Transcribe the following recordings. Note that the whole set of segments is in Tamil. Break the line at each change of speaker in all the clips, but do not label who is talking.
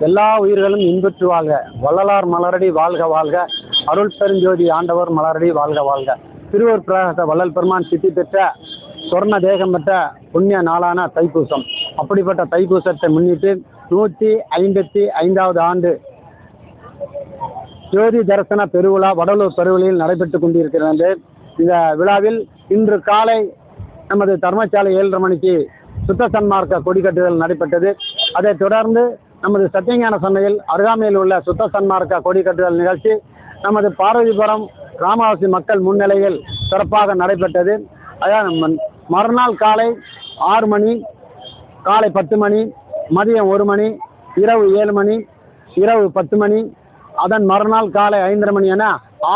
எல்லா உயிர்களும் இன்புற்று வாழ்க. வள்ளலார் மலரடி வாழ்க வாழ்க. அருள் பெருஞ்சோதி ஆண்டவர் மலரடி வாழ்க வாழ்க. திருவூர் பிரகாச வள்ளல் பெருமான் சித்தி பெற்ற சொர்ண தேகம் பெற்ற புண்ணிய நாளான தைப்பூசம். அப்படிப்பட்ட தைப்பூசத்தை முன்னிட்டு நூற்றி ஐம்பத்தி ஐந்தாவது ஆண்டு ஜோதி தரிசன பெருவிழா வடலூர் பெருவிழையில் நடைபெற்று கொண்டிருக்கிறது. இந்த விழாவில் இன்று காலை நமது தர்மசாலை ஏழரை மணிக்கு சுத்த சன்மார்க்க கொடிக்கட்டுதல் நடைபெற்றது. அதைத் தொடர்ந்து நமது சத்தியஞான சமையல் அருகாமையில் உள்ள சுத்த சன்மார்க்க கொடிக்கட்டுதல் நிகழ்ச்சி நமது பார்வதிபுரம் கிராமவாசி மக்கள் முன்னிலையில் சிறப்பாக நடைபெற்றது. அதாவது மறுநாள் காலை ஆறு மணி காலை பத்து மணி மதியம் ஒரு மணி இரவு ஏழு மணி இரவு பத்து மணி அதன் மறுநாள் காலை ஐந்தரை மணி என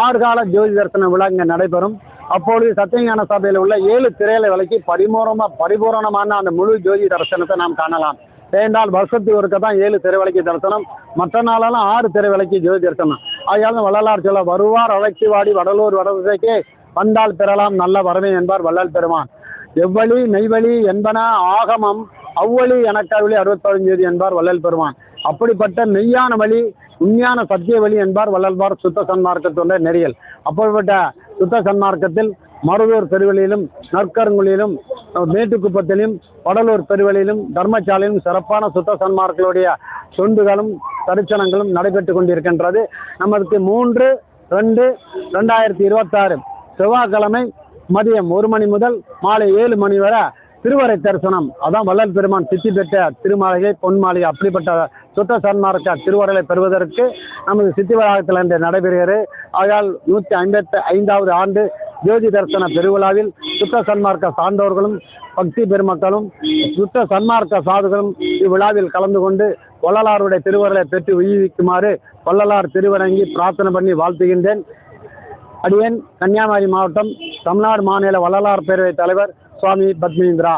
ஆறு கால ஜோதி தரிசன விழா இங்கே நடைபெறும். அப்பொழுது சத்தியஞான சபையில் உள்ள ஏழு திரையில விலக்கி பரிபூரணமா பரிபூரணமான அந்த முழு ஜோதி தரிசனத்தை நாம் காணலாம். ஏனென்றால் வருஷத்துக்கு ஒருக்க தான் ஏழு திரைவிலைக்கு தரிசனம். மற்ற நாளெல்லாம் ஆறு திரைவிலைக்கு ஜோதி தரிசனம். ஆகையால் வள்ளலார் சொல்ல வருவார் அழைச்சி வாடி வடலூர் வடதிசைக்கே வந்தால் பெறலாம் நல்ல வரவே என்பார் வள்ளல் பெருமான். எவ்வழி நெய்வழி என்பன ஆகமம் அவ்வழி எனக்கவழி அறுபத்தொழிஞ்சது என்பார் வள்ளல் பெருமான். அப்படிப்பட்ட மெய்யான வழி உண்மையான சத்திய வழி என்பார் வள்ளல்பார் சுத்த சன்மார்க்கத்துடைய நெறியல். அப்படிப்பட்ட சுத்த சன்மார்க்கத்தில் மருதூர் பெருவெளியிலும் நற்கருங்குழியிலும் மேட்டுக்குப்பத்திலும் வடலூர் பெருவெளியிலும் தர்மசாலையிலும் சிறப்பான சுத்த சன்மார்களுடைய தொண்டுகளும் தரிசனங்களும் நடைபெற்று கொண்டிருக்கின்றது. நமக்கு மூன்று ரெண்டு ரெண்டாயிரத்தி இருபத்தாறு செவ்வாய்க்கிழமை மதியம் ஒரு மணி முதல் மாலை ஏழு மணி வரை திருவரை தரிசனம். அதான் வள்ளல் பெருமான் சித்தி பெற்ற திருமாளிகை பொன்மாளிகை அப்படிப்பட்ட சுத்த சன்மார்க்க திருவரைகளை பெறுவதற்கு நமது சித்தி வளாகத்தில் இன்று நடைபெறுகிறது. ஆகையால் நூற்றி ஐம்பத்தி ஐந்தாவது ஆண்டு ஜோதி தரிசன பெருவிழாவில் சுத்த சன்மார்க்க சார்ந்தவர்களும் பக்தி பெருமக்களும் சுத்த சன்மார்க்க சாதுகளும் இவ்விழாவில் கலந்து கொண்டு வள்ளலாருடைய திருவருளை பெற்று உயிர்விக்குமாறு வள்ளலார் திருவரங்கி பிரார்த்தனை பண்ணி வாழ்த்துகின்றேன். அடியேன் கன்னியாகுமரி மாவட்டம் தமிழ்நாடு மாநில வள்ளலார் பேரவைத் தலைவர் சுவாமி பத்மேந்திரா.